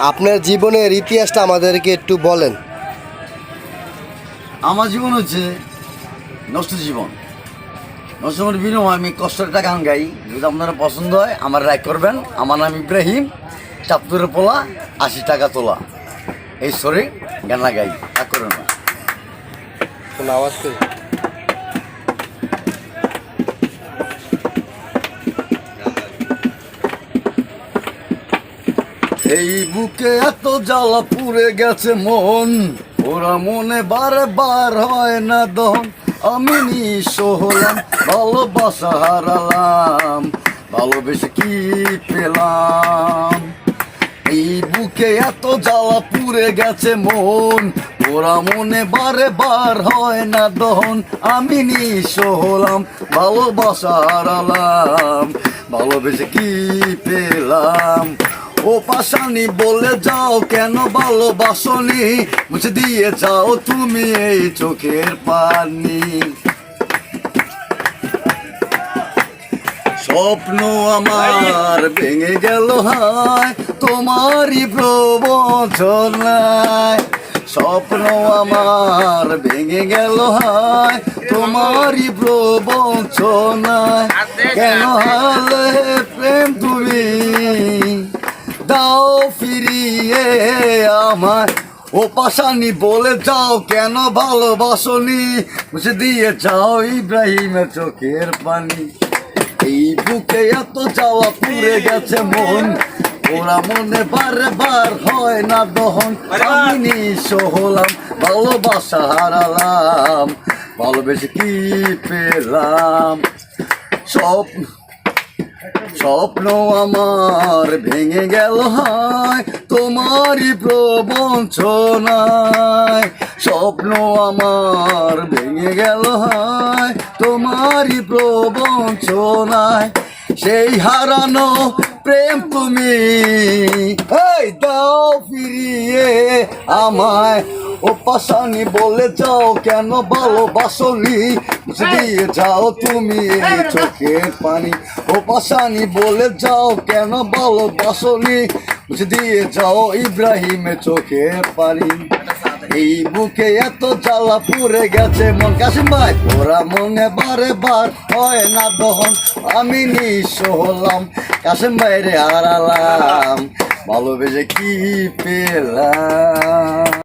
আপনার জীবনের ইতিহাসটা আমাদেরকে একটু বলেন। আমার জীবন হচ্ছে নষ্ট জীবন। নষ্ট জীবনের বিনিময়ে আমি কষ্টের একটা গান গাই। যদি আপনারা পছন্দ হয় আমার রায় করবেন। আমার নাম ইব্রাহিম চাপ্তুরে পোলা আশি টাকা তোলা। এই সরে গানা গাই। তা করে না। আওয়াজ করে এই বুকে এত জ্বালা পুড়ে গেছে মন। ওরা মনে বারে বার হয় না দম আমি নিঃস্ব হলাম, ভালোবাসা হারালাম, ভালোবেসে কি পেলাম? এই বুকে এত জ্বালা পুড়ে গেছে মন। ওরা মনে বারে বার হয় না দহন। আমি নিঃস্ব হলাম, ভালোবাসা হারালাম, ভালোবেসে কি পেলাম? ও পাশানি বলে যাও কেন ভালোবাসনি? মুছে দিয়ে যাও তুমি এই চোখের পানি। স্বপ্ন আমার ভেঙে গেল হায় তোমারই প্রবচনায় স্বপ্ন আমার ভেঙে গেল হায় তোমারই প্রবচনায় কেন হালে প্রেম তুমি ফিরিয়ে আমার ও পাশানি বলে যাও কেন ভালোবাসনি? বুঝে দিয়ে যাও ইব্রাহিমের চোখের পানি। এই বুকে এত যাওয়া পুড়ে গেছে মন। ওরা মনে বারে বার হয় না দহন। আমি হলাম, ভালোবাসা হারালাম, ভালোবেসে কি পেলাম? স্বপ্ন স্বপ্ন আমার ভেঙে গেল হায়, তোমারই প্রবঞ্চনায়। স্বপ্ন আমার ভেঙে গেল হায়, তোমারই প্রবঞ্চনায়। সেই হারানো প্রেম তুমি দাও ফিরিয়ে আমায়। ও পাশানি বলে যাও কেন ভালোবাসনি? বুঝে দিয়ে যাও তুমি এই চোখের পানি। ও পাশানি বলে যাও কেন ভালোবাসনি? বুঝে দিয়ে যাও ইব্রাহিমের চোখের পানি। এই বুকে এত জ্বালা পুড়ে গেছে মন কাশিম ভাই ওরা মনে বারে বার হয় না দহন। আমি নিঃস্ব হলাম কাশিম ভাই রে হারালাম ভালোবেসে কি পেলাম?